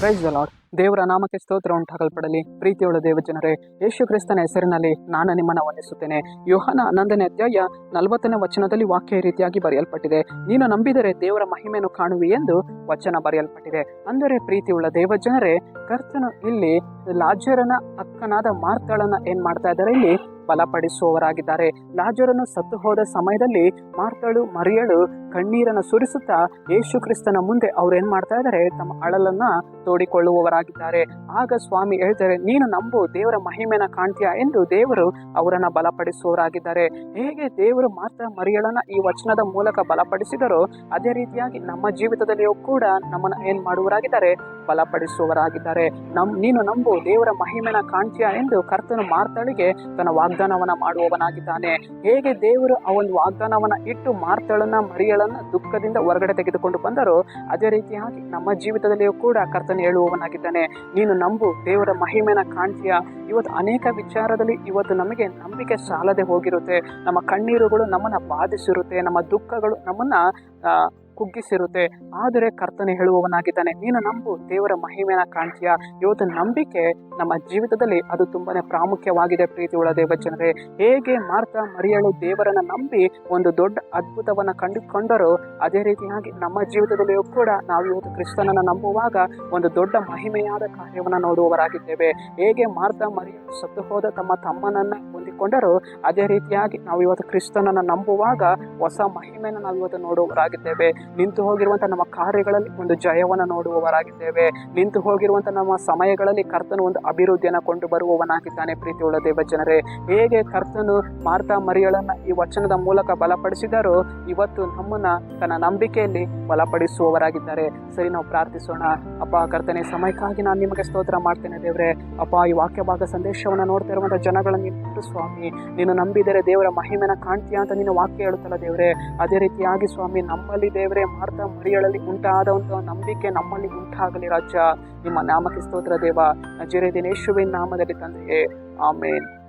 Price lord ದೇವರ ನಾಮಕ್ಕೆ ಸ್ತೋತ್ರ ಉಂಟಾಗಲ್ಪಡಲಿ. ಪ್ರೀತಿಯುಳ್ಳ ದೇವಜನರೇ, ಯೇಸು ಕ್ರಿಸ್ತನ ಹೆಸರಿನಲ್ಲಿ ನಾನು ನಿಮ್ಮನ್ನು ವಂದಿಸುತ್ತೇನೆ. ಯೋಹನ ಹನ್ನೊಂದನೇ ಅಧ್ಯಾಯ ನಲವತ್ತನೇ ವಚನದಲ್ಲಿ ವಾಕ್ಯ ರೀತಿಯಾಗಿ ಬರೆಯಲ್ಪಟ್ಟಿದೆ. ನೀನು ನಂಬಿದರೆ ದೇವರ ಮಹಿಮೆಯನ್ನು ಕಾಣುವಿ ಎಂದು ವಚನ ಬರೆಯಲ್ಪಟ್ಟಿದೆ. ಅಂದರೆ ಪ್ರೀತಿಯುಳ್ಳ ದೇವಜನರೇ, ಕರ್ತನು ಇಲ್ಲಿ ಲಾಜರನ ಅಕ್ಕನಾದ ಮಾರ್ತಳನ್ನ ಏನ್ ಮಾಡ್ತಾ ಇದ್ದಾರೆ? ಇಲ್ಲಿ ಬಲಪಡಿಸುವವರಾಗಿದ್ದಾರೆ. ಲಾಜರನ್ನು ಸತ್ತು ಹೋದ ಸಮಯದಲ್ಲಿ ಮಾರ್ತಾಳು ಮರಿಯಳು ಕಣ್ಣೀರನ್ನು ಸುರಿಸುತ್ತಾ ಯೇಸು ಕ್ರಿಸ್ತನ ಮುಂದೆ ಅವ್ರು ಏನ್ ಮಾಡ್ತಾ ಇದ್ದಾರೆ? ತಮ್ಮ ಅಳಲನ್ನ ತೋಡಿಕೊಳ್ಳುವವರಾಗಿದ್ದಾರೆ. ಆಗ ಸ್ವಾಮಿ ಹೇಳ್ತಾರೆ, ನೀನು ನಂಬು, ದೇವರ ಮಹಿಮೆನ ಕಾಣ್ತೀಯಾ? ಎಂದು ದೇವರು ಅವರನ್ನ ಬಲಪಡಿಸುವವರಾಗಿದ್ದಾರೆ. ಹೇಗೆ ದೇವರು ಮಾತ್ರ ಮರಿಯಳನ್ನ ಈ ವಚನದ ಮೂಲಕ ಬಲಪಡಿಸಿದರೋ, ಅದೇ ರೀತಿಯಾಗಿ ನಮ್ಮ ಜೀವಿತದಲ್ಲಿಯೂ ಕೂಡ ನಮ್ಮನ್ನ ಏನ್ ಮಾಡುವರಾಗಿದ್ದಾರೆ ಬಲಪಡಿಸುವವರಾಗಿದ್ದಾರೆ. ನಮ್, ನೀನು ನಂಬು, ದೇವರ ಮಹಿಮೆನ ಕಾಣ್ತೀಯಾ ಎಂದು ಕರ್ತನು ಮಾರ್ತಳಿಗೆ ತನ್ನ ವಾಗ್ದಾನವನ್ನ ಮಾಡುವವನಾಗಿದ್ದಾನೆ. ಹೇಗೆ ದೇವರು ಆ ಒಂದು ವಾಗ್ದಾನವನ್ನ ಇಟ್ಟು ಮಾರ್ತಾಳನ್ನ ಮರಿಯಳನ್ನ ದುಃಖದಿಂದ ಹೊರಗಡೆ ತೆಗೆದುಕೊಂಡು ಬಂದರು ಅದೇ ರೀತಿಯಾಗಿ ನಮ್ಮ ಜೀವಿತದಲ್ಲಿಯೂ ಕೂಡ ಕರ್ತನೆ ಹೇಳುವವನಾಗಿದ್ದಾನೆ. ನೀನು ನಂಬು, ದೇವರ ಮಹಿಮೆನ ಕಾಣ್ತೀಯ? ಇವತ್ತು ಅನೇಕ ವಿಚಾರದಲ್ಲಿ ಇವತ್ತು ನಮಗೆ ನಂಬಿಕೆ ಸಾಲದೆ ಹೋಗಿರುತ್ತೆ. ನಮ್ಮ ಕಣ್ಣೀರುಗಳು ನಮ್ಮನ್ನು ಬಾಧಿಸಿರುತ್ತೆ, ನಮ್ಮ ದುಃಖಗಳು ನಮ್ಮನ್ನ ಕುಗ್ಗಿಸಿರುತ್ತೆ. ಆದರೆ ಕರ್ತನೆ ಹೇಳುವವನಾಗಿದ್ದಾನೆ. ನೀನು ನಂಬು, ದೇವರ ಮಹಿಮೆನ ಕಾಣ್ತೀಯ? ಇವತ್ತು ನಂಬಿಕೆ ನಮ್ಮ ಜೀವಿತದಲ್ಲಿ ಅದು ತುಂಬಾನೇ ಪ್ರಾಮುಖ್ಯವಾಗಿದೆ ಪ್ರೀತಿಯುಳ್ಳ ದೇವಜನರೇ. ಹೇಗೆ ಮಾರ್ತಾ, ಮರಿಯಳು ದೇವರನ್ನ ನಂಬಿ ಒಂದು ದೊಡ್ಡ ಅದ್ಭುತವನ್ನ ಕಂಡುಕೊಂಡರು, ಅದೇ ರೀತಿಯಾಗಿ ನಮ್ಮ ಜೀವಿತದಲ್ಲಿಯೂ ಕೂಡ ನಾವು ಇವತ್ತು ಕ್ರಿಸ್ತನನ್ನ ನಂಬುವಾಗ ಒಂದು ದೊಡ್ಡ ಮಹಿಮೆಯಾದ ಕಾರ್ಯವನ್ನ ನೋಡುವವರಾಗಿದ್ದೇವೆ. ಹೇಗೆ ಮಾರ್ತಾ, ಮರಿಯಳು ಸತ್ತು ಹೋದ ತಮ್ಮ ತಮ್ಮನನ್ನ ಹೊಂದಿಕೊಂಡರೋ ಅದೇ ರೀತಿಯಾಗಿ ನಾವು ಇವತ್ತು ಕ್ರಿಸ್ತನನ್ನು ನಂಬುವಾಗ ಹೊಸ ಮಹಿಮೆಯನ್ನು ನಾವು ಇವತ್ತು ನೋಡುವವರಾಗಿದ್ದೇವೆ. ನಿಂತು ಹೋಗಿರುವಂಥ ನಮ್ಮ ಕಾರ್ಯಗಳಲ್ಲಿ ಒಂದು ಜಯವನ್ನು ನೋಡುವವರಾಗಿದ್ದೇವೆ. ನಿಂತು ಹೋಗಿರುವಂಥ ನಮ್ಮ ಸಮಯಗಳಲ್ಲಿ ಕರ್ತನು ಒಂದು ಅಭಿವೃದ್ಧಿಯನ್ನು ಕೊಂಡು ಬರುವವನಾಗಿದ್ದಾನೆ ಪ್ರೀತಿಯುಳ್ಳ ದೇವಜನರೇ. ಹೇಗೆ ಕರ್ತನು ಮಾರ್ತಾ ಮರಿಯಳನ್ನ ಈ ವಚನದ ಮೂಲಕ ಬಲಪಡಿಸಿದರೂ ಇವತ್ತು ನಮ್ಮನ್ನ ತನ್ನ ನಂಬಿಕೆಯಲ್ಲಿ ಬಲಪಡಿಸುವವರಾಗಿದ್ದಾರೆ. ಸರಿ, ನಾವು ಪ್ರಾರ್ಥಿಸೋಣ. ಅಪ್ಪ, ಕರ್ತನೆ, ಸಮಯಕ್ಕಾಗಿ ನಾನು ನಿಮಗೆ ಸ್ತೋತ್ರ ಮಾಡ್ತೇನೆ ದೇವ್ರೆ. ಅಪ್ಪ, ಈ ವಾಕ್ಯ ಭಾಗ ಸಂದೇಶವನ್ನು ನೋಡ್ತಾ ಇರುವಂಥ ಜನಗಳನ್ನು ನೀನು ಸ್ವಾಮಿ. ನೀನು ನಂಬಿದರೆ ದೇವರ ಮಹಿಮೆನ ಕಾಣ್ತೀಯಾ ಅಂತ ನೀನು ವಾಕ್ಯ ಹೇಳುತ್ತಲ್ಲ ದೇವ್ರೆ. ಅದೇ ರೀತಿಯಾಗಿ ಸ್ವಾಮಿ, ನಮ್ಮಲ್ಲಿ ದೇವರೇ ಮಾರ್ತಾ ಮರಿಯಳಲ್ಲಿ ಉಂಟಾದಂತಹ ನಂಬಿಕೆ ನಮ್ಮಲ್ಲಿ ಉಂಟಾಗಲಿ ರಾಜ್ಯ. ನಿಮ್ಮ ನಾಮಕ್ಕೆ ಸ್ತೋತ್ರ ದೇವ. ನಜರೆ ದಿನೇಶುವಿನ ನಾಮದಲ್ಲಿ ತಂದೆಯೇ. ಆಮೇನ್.